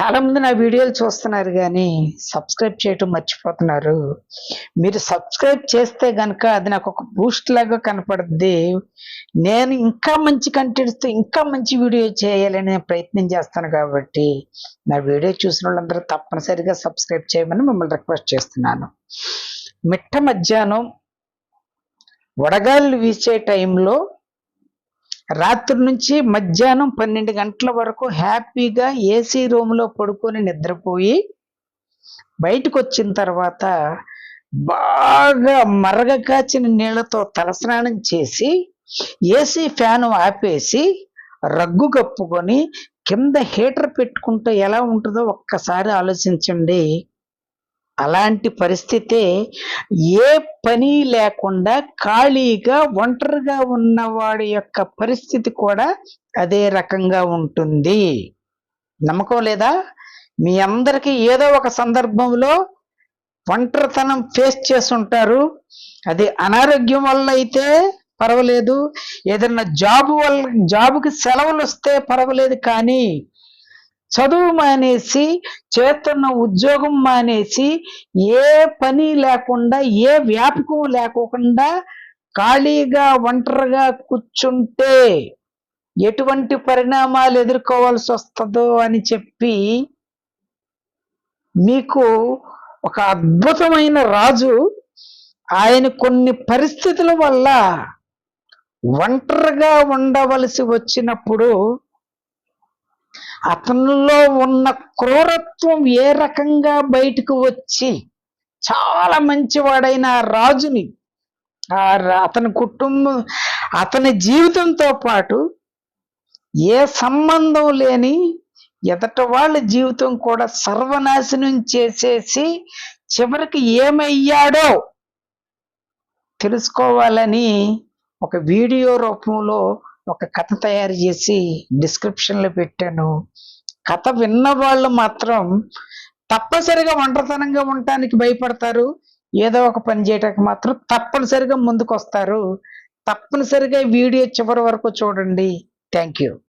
చాలా మంది నా వీడియోలు చూస్తున్నారు కానీ సబ్స్క్రైబ్ చేయటం మర్చిపోతున్నారు. మీరు సబ్స్క్రైబ్ చేస్తే గనక అది నాకు ఒక బూస్ట్ లాగా కనపడుద్ది. నేను ఇంకా మంచి కంటెంట్స్తో ఇంకా మంచి వీడియో చేయాలని ప్రయత్నం చేస్తాను కాబట్టి నా వీడియో చూసిన వాళ్ళందరూ తప్పనిసరిగా సబ్స్క్రైబ్ చేయమని మిమ్మల్ని రిక్వెస్ట్ చేస్తున్నాను. మిట్ట మధ్యాహ్నం వడగాళ్ళు వీచే టైంలో రాత్రి నుంచి మధ్యాహ్నం పన్నెండు గంటల వరకు హ్యాపీగా ఏసీ రూమ్లో పడుకొని నిద్రపోయి బయటకు వచ్చిన తర్వాత బాగా మరగ కాచిన నీళ్ళతో తలస్నానం చేసి ఏసీ ఫ్యాను ఆపేసి రగ్గు కప్పుకొని కింద హీటర్ పెట్టుకుంటే ఎలా ఉంటుందో ఒక్కసారి ఆలోచించండి. అలాంటి పరిస్థితే ఏ పని లేకుండా ఖాళీగా ఒంటరిగా ఉన్నవాడి యొక్క పరిస్థితి కూడా అదే రకంగా ఉంటుంది. నమ్మకం లేదా? మీ అందరికీ ఏదో ఒక సందర్భంలో ఒంటరితనం ఫేస్ చేస్తుంటారు అది అనారోగ్యం వల్ల అయితే పర్వాలేదు. ఏదైనా జాబ్ వల్ల జాబ్కి సెలవులు వస్తే పర్వాలేదు కానీ చదువు మానేసి చేస్తున్న ఉద్యోగం మానేసి ఏ పని లేకుండా ఏ వ్యాపకం లేకోకుండా ఖాళీగా ఒంటరిగా కూర్చుంటే ఎటువంటి పరిణామాలు ఎదుర్కోవాల్సి వస్తుందో అని చెప్పి మీకు ఒక అద్భుతమైన రాజు ఆయన కొన్ని పరిస్థితుల వల్ల ఒంటరిగా ఉండవలసి వచ్చినప్పుడు అతనిలో ఉన్న క్రూరత్వం ఏ రకంగా బయటకు వచ్చి చాలా మంచివాడైన రాజుని ఆ రా- అతని కుటుంబం అతని జీవితంతో పాటు ఏ సంబంధం లేని ఎదట వాళ్ళ జీవితం కూడా సర్వనాశనం చేసేసి చివరికి ఏమయ్యాడో తెలుసుకోవాలని ఒక వీడియో రూపంలో ఒక కథ తయారు చేసి డిస్క్రిప్షన్లో పెట్టాను. కథ విన్న వాళ్ళు మాత్రం తప్పనిసరిగా ఒంటరితనంగా ఉండటానికి భయపడతారు. ఏదో ఒక పని చేయటానికి మాత్రం తప్పనిసరిగా ముందుకు వస్తారు తప్పనిసరిగా వీడియో చివరి వరకు చూడండి. Thank you